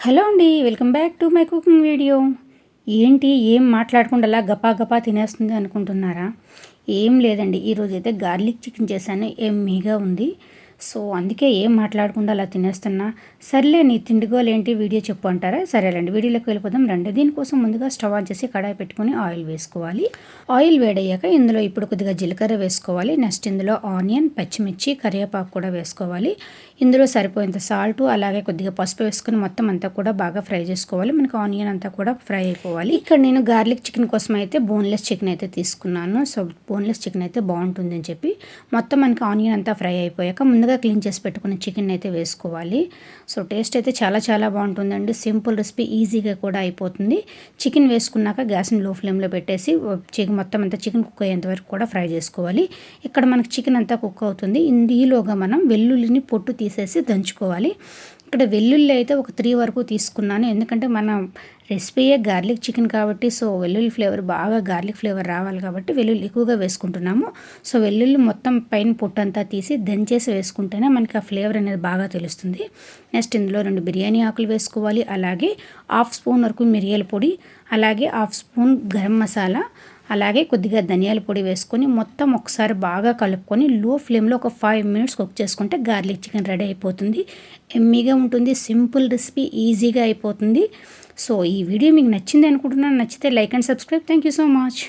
Hello అండి welcome back to my cooking video. ఏంటి ఏం మాట్లాడకుండా అలా గపా గపా తినేస్తుంది అనుకుంటున్నారా? ఏం లేదండి ఈరోజు అయితే గార్లిక్ చికెన్ చేశాను ఎమ్మీగా ఉంది. సో అందుకే ఏం మాట్లాడకుండా అలా తినేస్తున్నా. సర్లే నీ తిండిగోలేంటి వీడియో చెప్పు అంటారా? సరేలేండి వీడియోలోకి వెళ్ళిపోదాం. రండి దీనికోసం ముందుగా స్టవ్ ఆన్ చేసి కడాయి పెట్టుకుని ఆయిల్ వేసుకోవాలి. ఆయిల్ వేడయ్యాక ఇందులో ఇప్పుడు కొద్దిగా జీలకర్ర వేసుకోవాలి. నెక్స్ట్ ఇందులో ఆనియన్ పచ్చిమిర్చి కరివేపాకు కూడా వేసుకోవాలి. ఇందులో సరిపోయేంత సాల్ట్ అలాగే కొద్దిగా పసుపు వేసుకుని మొత్తం అంతా కూడా బాగా ఫ్రై చేసుకోవాలి. మనకు ఆనియన్ అంతా కూడా ఫ్రై అయిపోవాలి. ఇక్కడ నేను గార్లిక్ చికెన్ కోసం అయితే బోన్లెస్ చికెన్ అయితే తీసుకున్నాను. సో బోన్లెస్ చికెన్ అయితే బాగుంటుందని చెప్పి మొత్తం మనకి ఆనియన్ అంతా ఫ్రై అయిపోయాక ముందుగా క్లీన్ చేసి పెట్టుకున్న చికెన్ అయితే వేసుకోవాలి. సో టేస్ట్ అయితే చాలా చాలా బాగుంటుందండి. సింపుల్ రెసిపీ ఈజీగా కూడా అయిపోతుంది. చికెన్ వేసుకున్నాక గ్యాస్ని లో ఫ్లేమ్లో పెట్టేసి చికెన్ మొత్తం అంతా చికెన్ కుక్ అయ్యేంత వరకు కూడా ఫ్రై చేసుకోవాలి. ఇక్కడ మనకి చికెన్ అంతా కుక్ అవుతుంది. ఇందులోగా మనం వెల్లుల్లిని పొట్టు తీసేసి దంచుకోవాలి. ఇక్కడ వెల్లుల్లి అయితే ఒక త్రీ వరకు తీసుకున్నాను. ఎందుకంటే మనం రెసిపీయే గార్లిక్ చికెన్ కాబట్టి సో వెల్లుల్లి ఫ్లేవర్ బాగా గార్లిక్ ఫ్లేవర్ రావాలి కాబట్టి వెల్లుల్లి ఎక్కువగా వేసుకుంటున్నాము. సో వెల్లుల్లి మొత్తం పైన పొట్టంతా తీసి దంచేసి వేసుకుంటేనే మనకి ఆ ఫ్లేవర్ అనేది బాగా తెలుస్తుంది. నెక్స్ట్ ఇందులో రెండు బిర్యానీ ఆకులు వేసుకోవాలి. అలాగే హాఫ్ స్పూన్ వరకు మిరియాల పొడి అలాగే హాఫ్ స్పూన్ గరం మసాలా అలాగే కొద్దిగా ధనియాల పొడి వేసుకొని మొత్తం ఒకసారి బాగా కలుపుకొని లో ఫ్లేమ్లో ఒక ఫైవ్ మినిట్స్ కుక్ చేసుకుంటే గార్లిక్ చికెన్ రెడీ అయిపోతుంది. ఎమ్మీగా ఉంటుంది సింపుల్ రెసిపీ ఈజీగా అయిపోతుంది. సో ఈ వీడియో మీకు నచ్చింది అనుకుంటున్నాను. నచ్చితే like and subscribe thank you so much